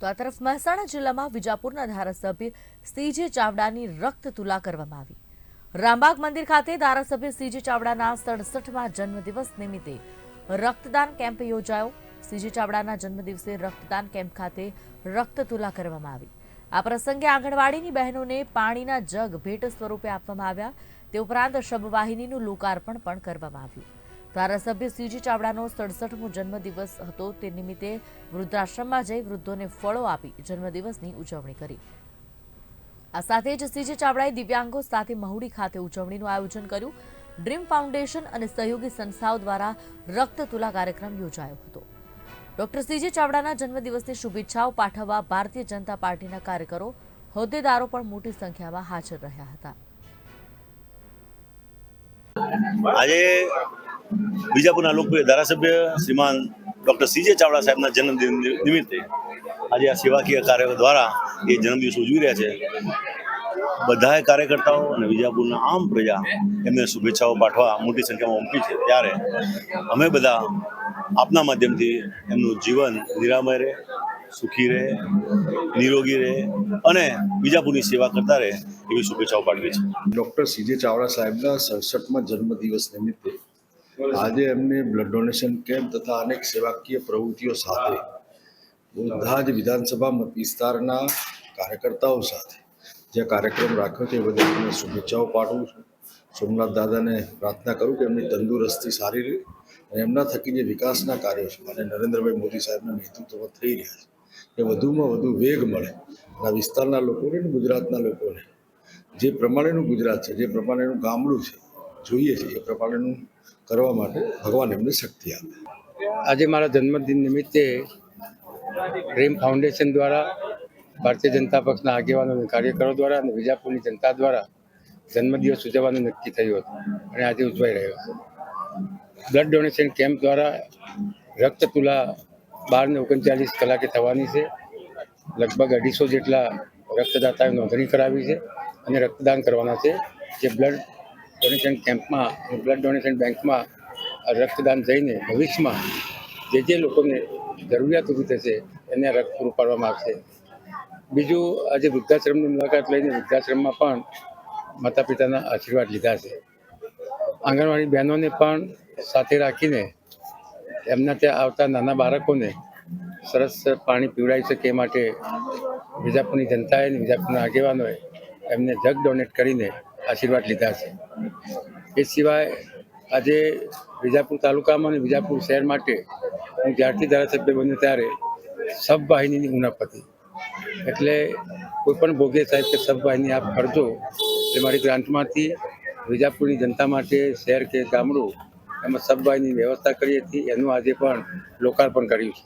તો આ તરફ મહેસાણા જિલ્લામાં વિજાપુરના ધારાસભ્ય સીજે ચાવડાની રક્ત તુલા કરવામાં આવી. રામબાગ મંદિર ખાતે ધારાસભ્ય સીજે ચાવડાના સડસઠમાં જન્મદિવસ નિમિત્તે રક્તદાન કેમ્પ યોજાયો. સીજે ચાવડાના જન્મદિવસે રક્તદાન કેમ્પ ખાતે રક્ત તુલા કરવામાં આવી. આ પ્રસંગે આંગણવાડીની બહેનોને પાણીના જગ ભેટ સ્વરૂપે આપવામાં આવ્યા. તે ઉપરાંત શબવાહિનીનું લોકાર્પણ પણ કરવામાં આવ્યું. ધારાસભ્ય સીજી ચાવડાનો સડસઠમો જન્મદિવસ હતો. તે નિમિત્તે વૃદ્ધાશ્રમમાં જઈ વૃદ્ધોને ફળો આપી જન્મદિવસની ઉજવણી કરી. આ સાથે જ સીજી ચાવડાએ દિવ્યાંગો સાથે મહુડી ખાતે ઉજવણીનું આયોજન કર્યું. ડ્રીમ ફાઉન્ડેશન અને સહયોગી સંસ્થાઓ દ્વારા રક્ત તુલા કાર્યક્રમ યોજાયો હતો. ડોક્ટર સીજી ચાવડાના જન્મદિવસની શુભેચ્છાઓ પાઠવવા ભારતીય જનતા પાર્ટીના કાર્યકરો, હોદ્દેદારો પણ મોટી સંખ્યામાં હાજર રહ્યા હતા. આજે બીજાપુરના લોકપ્રિય ધારાસભ્ય શ્રીમાન ડોક્ટર સીજે ચાવડા સાહેબના જન્મદિન નિમિત્તે આજે આ સેવાકીય કાર્યો દ્વારા એ જન્મદિવસ ઉજવી રહ્યા છે. બધાએ કાર્યકર્તાઓ અને વિજાપુરના આમ પ્રજા એમને શુભેચ્છાઓ પાઠવા મોટી સંખ્યામાં ઉમટી છે. ત્યારે અમે બધા આપના માધ્યમથી એમનું જીવન નિરામય રહે, સુખી રહે, નિરોગી રહે અને વિજાપુરની સેવા કરતા રહે એવી શુભેચ્છાઓ પાઠવી છે. ડૉક્ટર સીજે ચાવડા સાહેબના સડસઠમાં જન્મદિવસ નિમિત્તે આજે એમને બ્લડ ડોનેશન કેમ્પ તથા અનેક સેવાકીય પ્રવૃત્તિઓ સાથે બધા જ વિધાનસભા વિસ્તારના કાર્યકર્તાઓ સાથે જે કાર્યક્રમ રાખ્યો છે, એ બદલ એમને શુભેચ્છાઓ પાઠવું છું. સોમનાથ દાદાને પ્રાર્થના કરું કે એમની તંદુરસ્તી સારી રહે અને એમના થકી જે વિકાસના કાર્યો છે અને નરેન્દ્રભાઈ મોદી સાહેબના નેતૃત્વમાં થઈ રહ્યા છે, એ વધુમાં વધુ વેગ મળે આ વિસ્તારના લોકોને અને ગુજરાતના લોકોને. જે પ્રમાણેનું ગુજરાત છે, જે પ્રમાણેનું ગામડું છે, જોઈએ છે, એ પ્રમાણેનું કરવા માટે ભગવાન એમને શક્તિ આપે. આજે મારા જન્મદિન નિમિત્તે પ્રેમ ફાઉન્ડેશન દ્વારા ભારતીય જનતા પક્ષના આગેવાનો અને કાર્યકરો દ્વારા અને વિજાપુરની જનતા દ્વારા જન્મદિવસ ઉજવવાનું નક્કી થયું હતું અને આજે ઉજવાઈ રહ્યો છે. બ્લડ ડોનેશન કેમ્પ દ્વારા રક્ત તુલા બાર ને ઓગણચાલીસ કલાકે થવાની છે. લગભગ અઢીસો જેટલા રક્તદાતાએ નોંધણી કરાવી છે અને રક્તદાન કરવાના છે. જે બ્લડ ડોનેશન કેમ્પમાં બ્લડ ડોનેશન બેંકમાં રક્તદાન જઈને ભવિષ્યમાં જે જે લોકોને જરૂરિયાત ઊભી થશે, એને રક્ત પૂરું પાડવામાં આવશે. બીજું, આજે વૃદ્ધાશ્રમની મુલાકાત લઈને વૃદ્ધાશ્રમમાં પણ માતા પિતાના આશીર્વાદ લીધા છે. આંગણવાડી બહેનોને પણ સાથે રાખીને એમના ત્યાં આવતા નાના બાળકોને સરસ પાણી પીવડાવી શકે એ માટે વિજાપુરની જનતાએ વિજાપુરના આગેવાનોએ એમને જગ ડોનેટ કરીને આશીર્વાદ લીધા છે. એ સિવાય આજે વિજાપુર તાલુકામાં અને વિજાપુર શહેર માટે હું જ્યારથી ધારાસભ્ય બન્યો ત્યારે સબ વાહિનીની ઉણપ હતી. એટલે કોઈ પણ ભોગે સાહેબ કે સબ વાહિની આપ કરજો એટલે મારી ગ્રાન્ટમાંથી વિજાપુરની જનતા માટે શહેર કે ગામડું એમાં સબ વ્યવસ્થા કરી હતી, એનું આજે પણ લોકાર્પણ કર્યું છે.